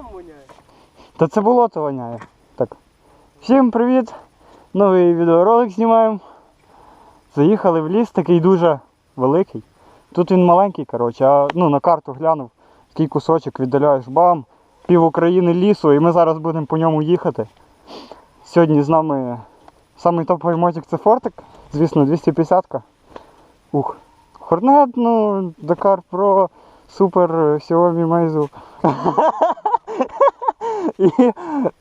Говном воняє. Та це болото воняє. Так. Всім привіт! Новий відеоролик знімаємо. Заїхали в ліс, такий дуже великий. Тут він маленький, коротше, а ну, на карту глянув, такий кусочок віддаляєш бам, пів України лісу, і ми зараз будемо по ньому їхати. Сьогодні з нами самий топовий мотик це Фортик, звісно, 250-ка. Ух. Хорнет, ну, Dakar Pro, Супер, Xiaomi Meizu. І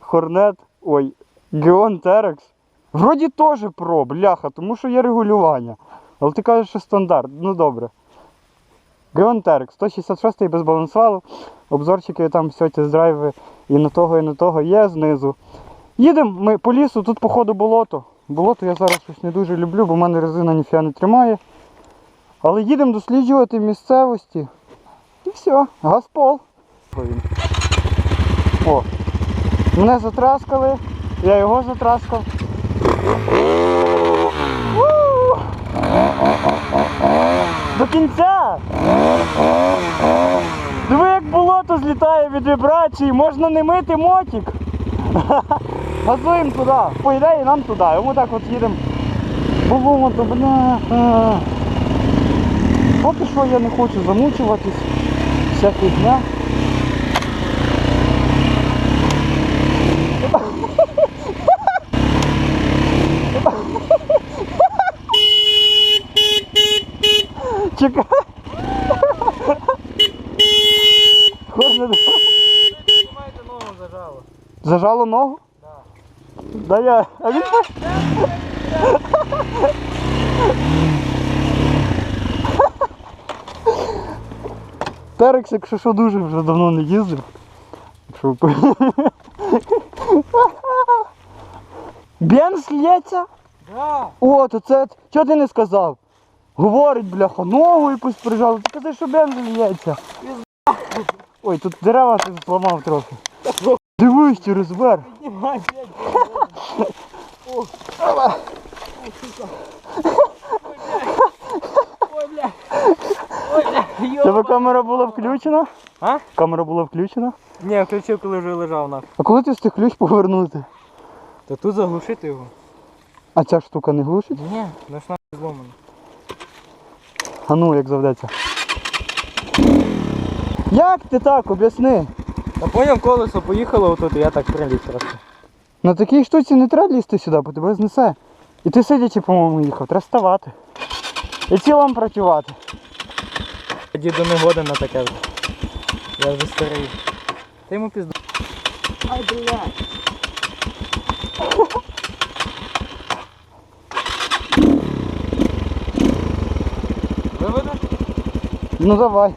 Хорнет, ой, Geon Terex. Вроді теж про, бляха, тому що є регулювання. Але ти кажеш, що стандарт. Ну добре. Geon Terex, 166 без балансвалу. Обзорчики там все тест-драйви і на того, і на того є знизу. Їдемо ми по лісу, тут походу болото. Болото я зараз щось не дуже люблю, бо в мене резина ніфіга не тримає. Але їдемо досліджувати місцевості. І все, газпол. О, мене затраскали, я його затраскав. До кінця! Диви, як болото злітає від вібрації, можна не мити мотик. Газуємо туди, по ідеї нам туди. І ми так от їдемо. Болото, бля. Поки що я не хочу замучуватись. Вся фігня. Чекай. Ногу зажало. Зажало ногу? Да. Да я. А він Терекс, якщо що дуже вже давно не їздив. Якщо ви по- лється? Да. О, то це. Чого ти не сказав? Говорить, бляха, ногу якусь прижав. Ти казав, що бенз лється. Ой, тут дерева ти зламав трохи. Дивись через верх. Тебе камера була включена? А? Камера була включена. Ні, включив, коли вже лежав на. А коли ти встиг ключ повернути? Та тут заглушити його. А ця штука не глушить? Ні, наш нахуй зломаний. А ну, як заведеться. Як ти так, об'ясни? Та поняв, колесо поїхало отут, і я так приліз просто. На такій штуці не треба лізти сюди, бо тебе знесе. І ти сидячи, по-моєму, їхав, треба ставати. І цілом працювати. Діду не годен на таке вже. Я вже старий. Ти йому пізду. Ай, блядь. Ну давай.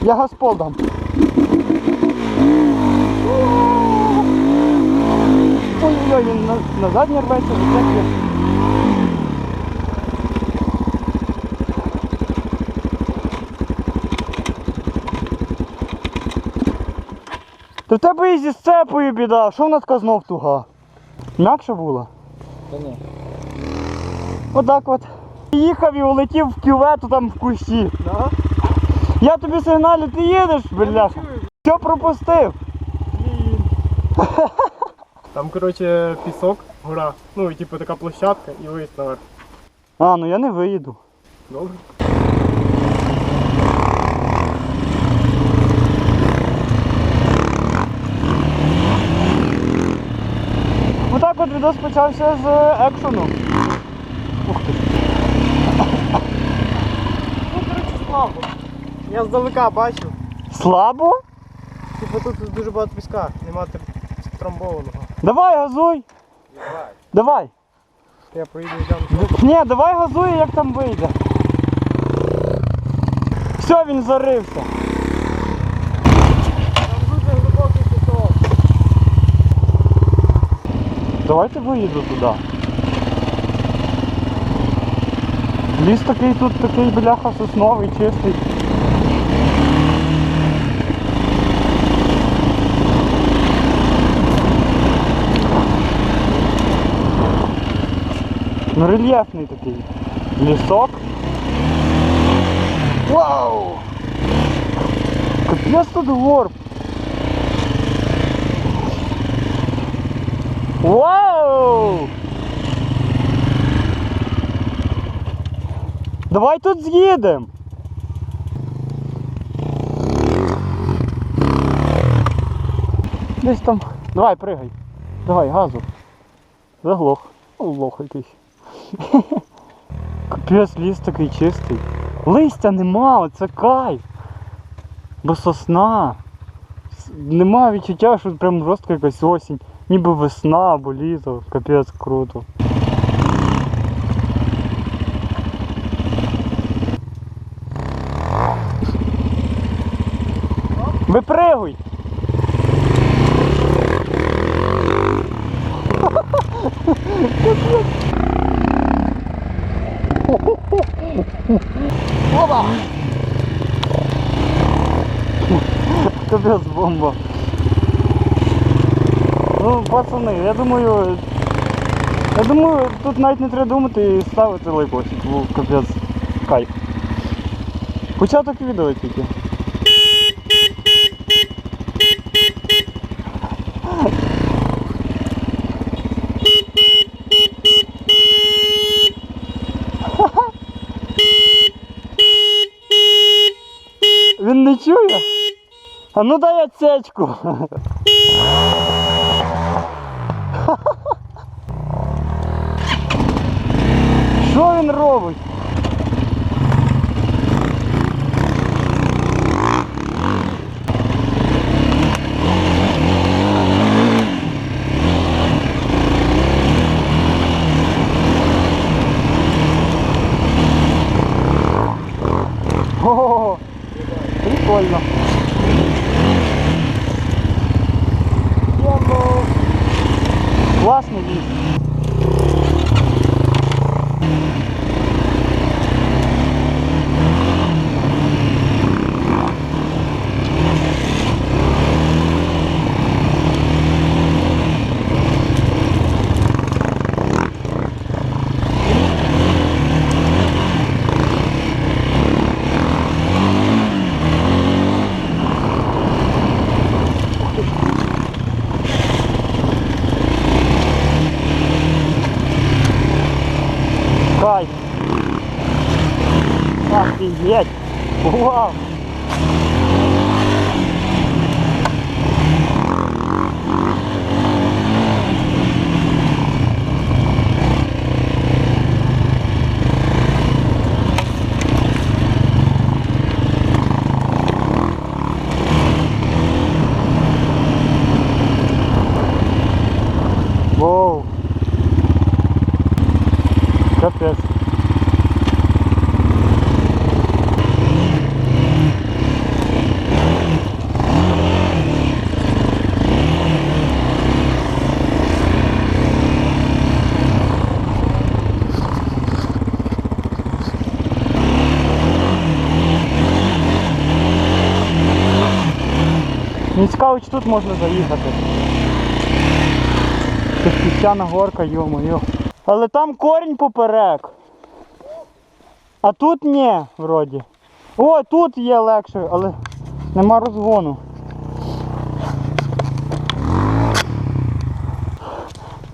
Я газпол дам. Ой-ой-ой, він на, назад не рветься, витягує. Та в тебе і зі сцепою біда, що вона така знов туга? М'якша була? Та ні. Отак от. Їхав і улетів в кювету там в кущі. Да? Я тобі сигналю, ти їдеш, бляха. Що пропустив? Там, коротше, пісок, гора. Ну, і типу така площадка і виїзд наверх. А, ну я не виїду. Добре. Отак от відос почався з екшену. Ух ти. Ну, коротше, слабо. Я здалека бачив. Слабо? Типу тут дуже багато піска, нема трамбованого. Давай газуй. Давай. Я поїду йдемо. Ні, давай газуй, як там вийде. Все, він зарився. Там дуже глибокий пісок. Давайте виїду туди. Ліс такий тут такий бляха сосновий, чистий. Ну рельєфний такий. Лісок. Вау! Капець тут горб. Вау! Давай тут з'їдемо! Десь там... Давай, пригай. Давай, газу. Заглох. Лох якийсь. Капець, ліс такий чистий. Листя нема, оце кайф. Бо сосна. Нема відчуття, що прям жорстка якась осінь. Ніби весна або літо. Капець круто. Випригуй! Капець бомба. Ну, пацани, я думаю. Я думаю, тут навіть не треба думати і ставити лайкосик, бо капець кайф. Початок відео тільки. А ну дай отсечку. Що він робить? О, прикольно. Йоу. Класний ліс. Кайф. Офигеть. Вау. Воу. Капец. Мені цікаво, чи тут можна заїхати. Це піщана горка, йо-моє. Але там корінь поперек. А тут ні, вроді. О, тут є легше, але нема розгону.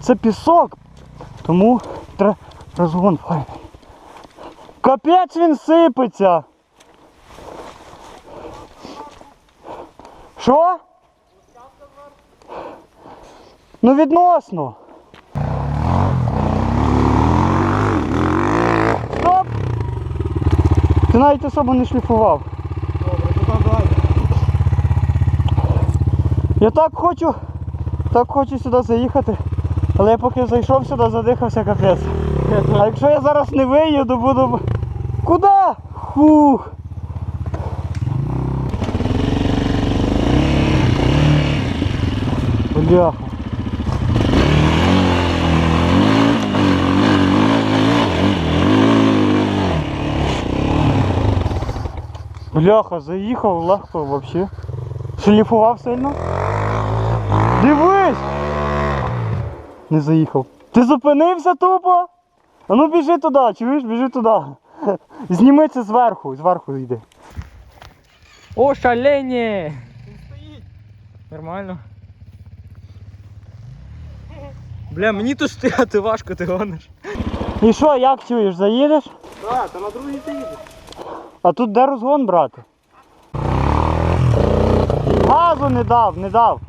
Це пісок, тому треба розгон файний. Капець він сипеться. Що? Ну відносно. Стоп! Ти навіть особо не шліфував. Добре, туди далі. Я так хочу, так хочу сюди заїхати, але я поки зайшов сюди, задихався капець. А якщо я зараз не виїду, буду. Куди? Фух. Бляха. Бляха, заїхав легко взагалі. Шліфував сильно. Дивись! Не заїхав. Ти зупинився тупо? А ну біжи туди, чуєш, біжи туди. Зніми це зверху, зверху йди. О, шалені! Він стоїть. Нормально. Бля, мені тут стояти важко, ти гониш. І що, як чуєш, заїдеш? Так, та на другий ти їдеш. А тут де розгон брати? Газу не дав, не дав.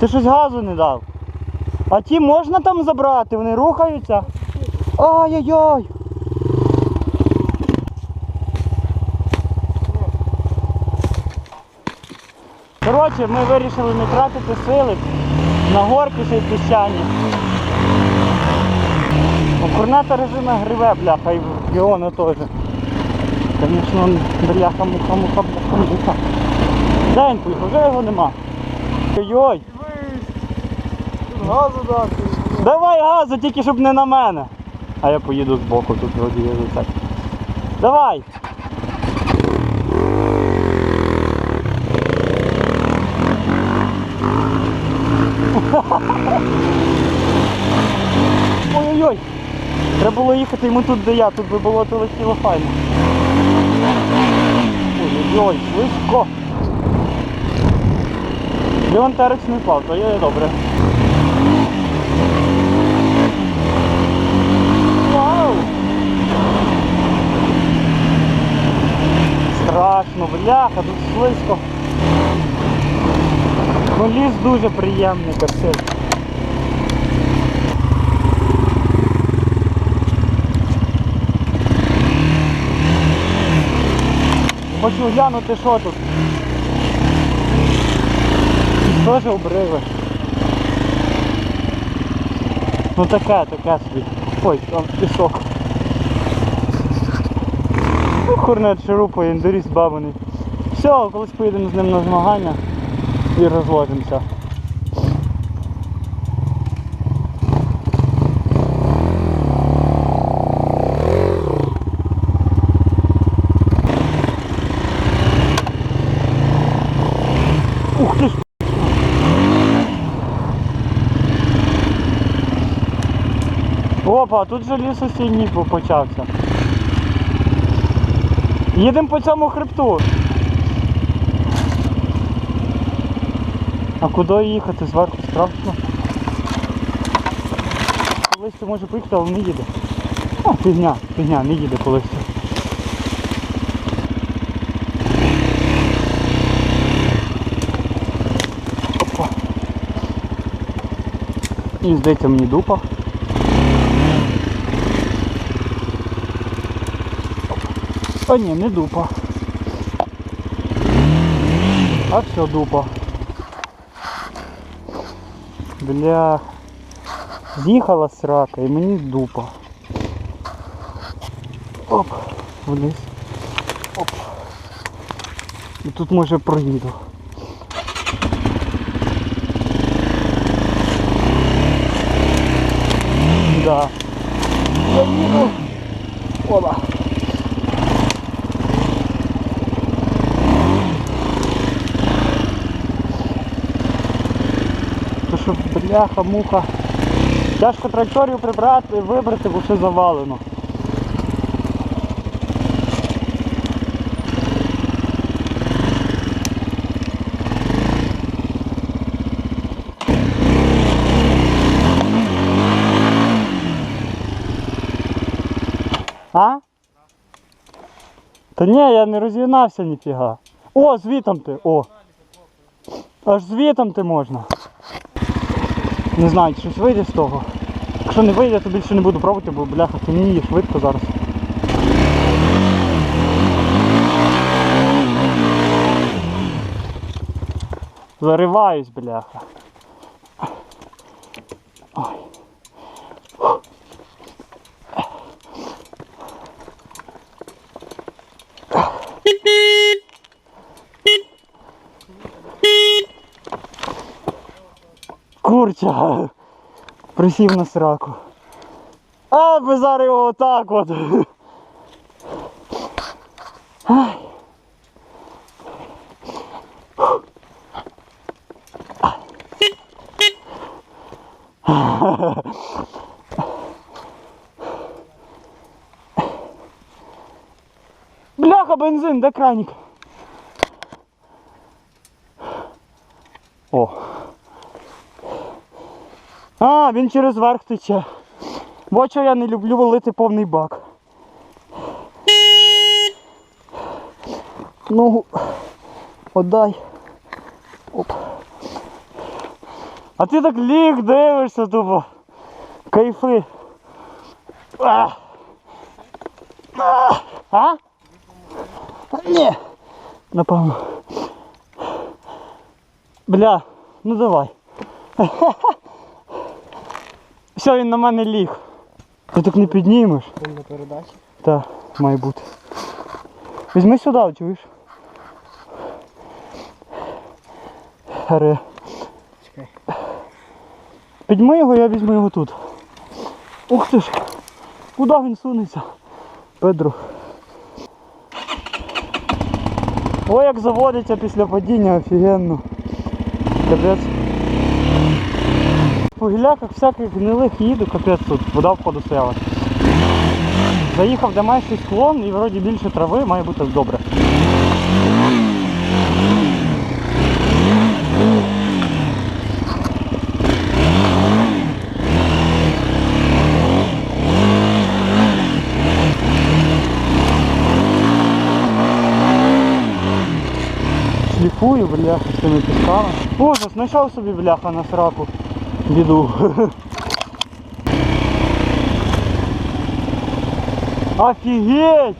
Ти щось газу не дав. А ті можна там забрати, вони рухаються. Ай-яй-яй. Коротше, ми вирішили не тратити сили на горки ще й піщані. У корнета режима гриве, бляха, і в Геону теж. Звісно, бляха, муха, муха, бляха, муха. Де він? Вже його нема. Ой-ой. Газу дати. Давай газу, тільки щоб не на мене. А я поїду збоку, тут вроді є так. Давай. Ой-ой-ой. Треба було їхати йому тут, де я, тут би було то летіло файно. Ой-ой-ой, швидко. Леон не впав, то є добре. Вау! Страшно, бляха, тут слизько. Ну ліс дуже приємний, капець. Хочу глянути, що тут. Теж обриви. Ну таке, таке собі. Ой, там пісок. Ну, Хорнет шурупа, індоріс бабаний. Все, колись поїдемо з ним на змагання і розложимося. Опа, тут же лісосінній почався. Їдемо по цьому хребту. А куди їхати? Зверху страшно. Колись ти може поїхати, але не їде. А, фігня, фігня, не їде колись. Опа. І здається мені дупа. А ні, не дупа. А все дупа. Бля. З'їхала срака і мені дупа. Оп, вниз. Оп. І тут може проїду. Да. Я їду. Ола. То що бляха, муха. Тяжко траєкторію прибрати, вибрати, бо все завалено. А? Та ні, я не розігнався ніфіга. О, звітом ти, о. Аж звітом ти можна. Не знаю, щось вийде з того. Якщо не вийде, то більше не буду пробувати, бо бляха темніє швидко зараз. Зариваюсь, бляха. Ой. Курча. Присів на сраку. А би зараз його отак от. Бляха, бензин, де краник? А, він через верх тече. Що я не люблю валити повний бак. Ну, отдай. Оп. А ти так ліг дивишся тупо. Кайфи. А? А? А? Ні. Напевно. Бля, ну давай. Все, він на мене ліг. Ти так не піднімеш. Повна передача. Так, має бути. Візьми сюди, чуєш? Аре. Чекай. Підьми його, я візьму його тут. Ух ти ж! Куди він сунеться? Педро. Ой, як заводиться після падіння, офігенно. Капець. По гіляках всяких гнилих їду, капець тут, вода входу стояла. Заїхав де менший склон і вроді більше трави, має бути добре. Шліфую, бляха, цими пісками. Боже, знайшов собі бляха на сраку. Біду. Офігеть!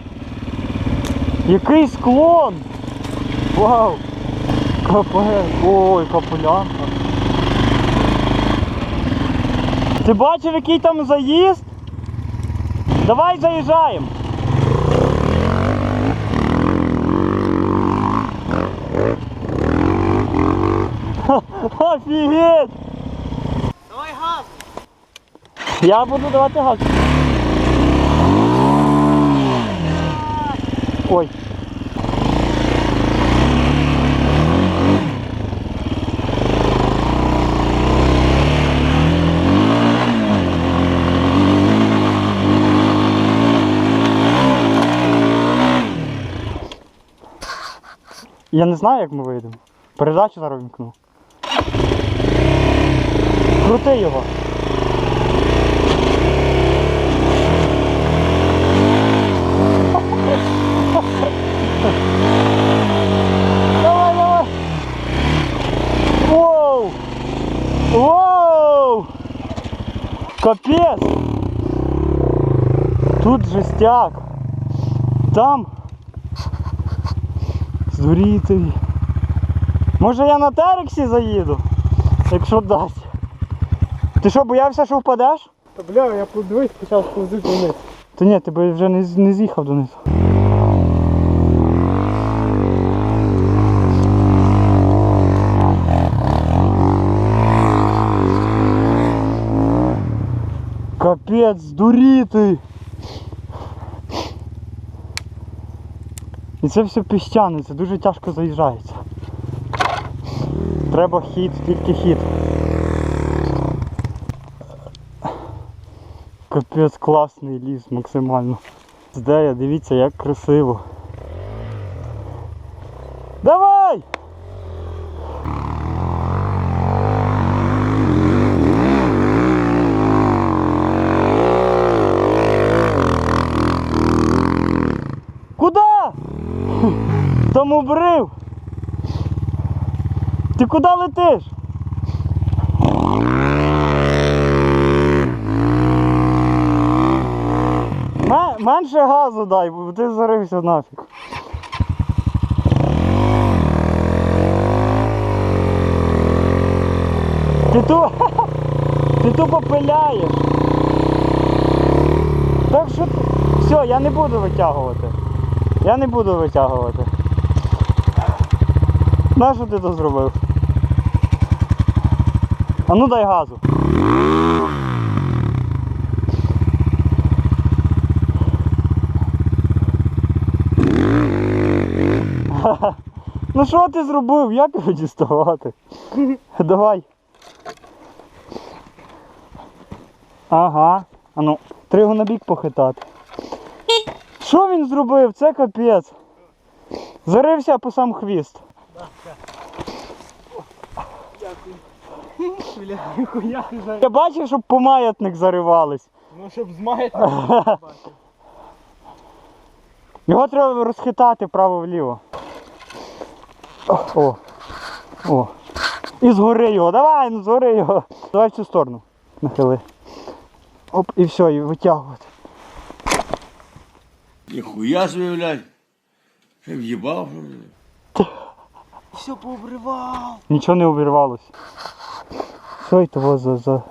Який склон! Вау! Капець! Ой, капулянка. Ти бачив, який там заїзд? Давай заїжджаємо. Офігеть! Давай газ! Я буду давати газ. Ой. Я не знаю, як ми вийдемо. Передачу зараз вімкну. Крути його. Давай, давай. Воу! Воу! Капец! Тут жестяк. Там. Здуріти. Може я на Терексі заїду? Якщо дасть. Ти що, боявся, що впадеш? Та бля, я подивись, почав сповзити вниз. Та ні, ти би вже не, не з'їхав донизу. Капець, здуріти! І це все піщане, це дуже тяжко заїжджається. Треба хід, тільки хід. Капець класний ліс максимально. Здея, дивіться, як красиво. Давай! Куда? Там обрив. Ти куди летиш? Менше газу дай, бо ти зарився нафіг. Ти ту... Ти тупо пиляєш. Так що все, я не буду витягувати. Я не буду витягувати. Нащо ти то зробив? А ну дай газу. Ну що ти зробив? Як його діставати? Давай. Ага. А ну, треба його на бік похитати. Що він зробив? Це капець. Зарився по сам хвіст. Бля, ніхуя не жарю. Я бачив, щоб по маятник заривались. Ну, щоб з маятника бачив. Його треба розхитати право-вліво. О, о. О. І згори його. Давай, ну згори його. Давай в цю сторону. Нахили. Оп, і все, і витягувати. Ніхуя собі, блядь. Ще в'їбав? Все пообривав. Нічого не обірвалося. Все, і того за, за...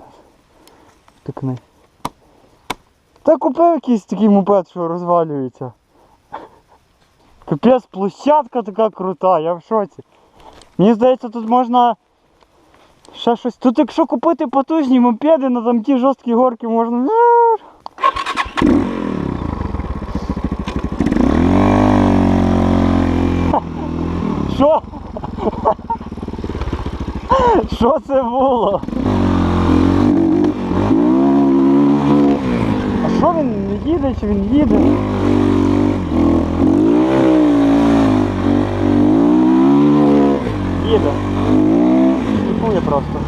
Тикни. Та купив якийсь такий мопед, що розвалюється. Капець, площадка така крута, я в шоці. Мені здається, тут можна ще щось. Тут якщо купити потужні мопеди на там ті жорсткі горки можна. Що? Що це було? А що він не їде чи він їде? Їде. Сліпує просто.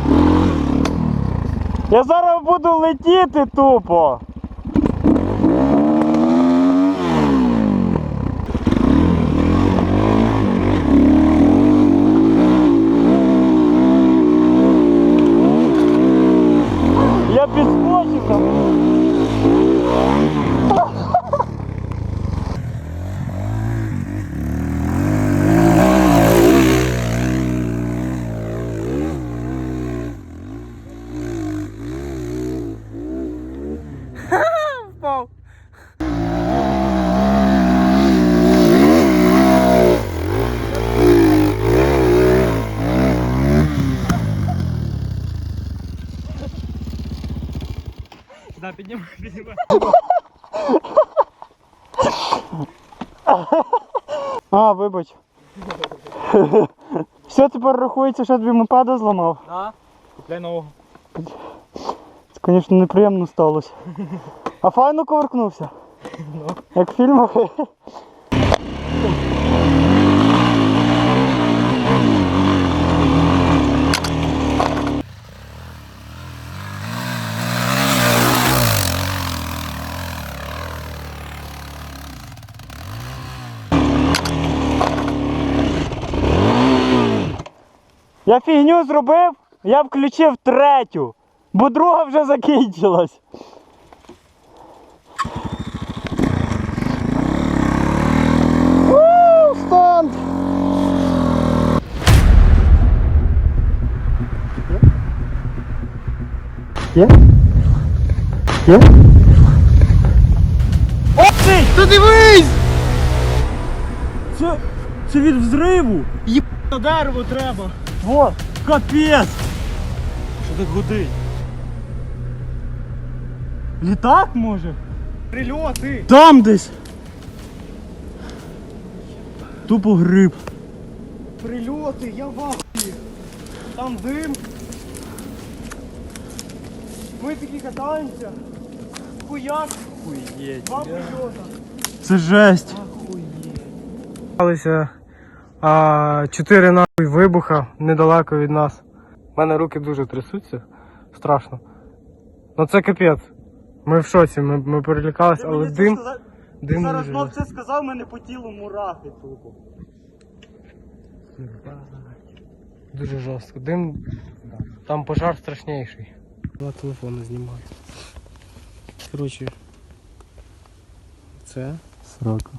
Я зараз буду летіти тупо. Я підскочив там. Впав. Да, піднімай, піднімай. А, вибач. Все тепер рахується, що тобі мопеда зламав. Да. Купляй нового. Це, звісно, неприємно сталося. А файно коверкнувся. Ну. Як в фільмах. Я фігню зробив, я включив третю, бо друга вже закінчилась. Уу, Стенд! Є? Є? О! Та дивись! Це, це від взриву! На дерево треба. Во, капець! Що так гудить? Літак може? Прильоти. Там десь! Тупо гриб. Прильоти, я в ахуї. Там дим. Ми такі катаємося. Хуяк. Хуєть. Два прильота. Це жесть. Сталися а, чотири нахуй вибуха недалеко від нас. У мене руки дуже трясуться. Страшно. Ну це капець. Ми в шоці, ми, ми перелякались, але дим. Дим зараз дуже. знов це сказав, мене по тілу мурахи тупо. Дуже жорстко. Дим. Там пожар страшніший. Два телефони знімаю. Коротше. Це. Срока.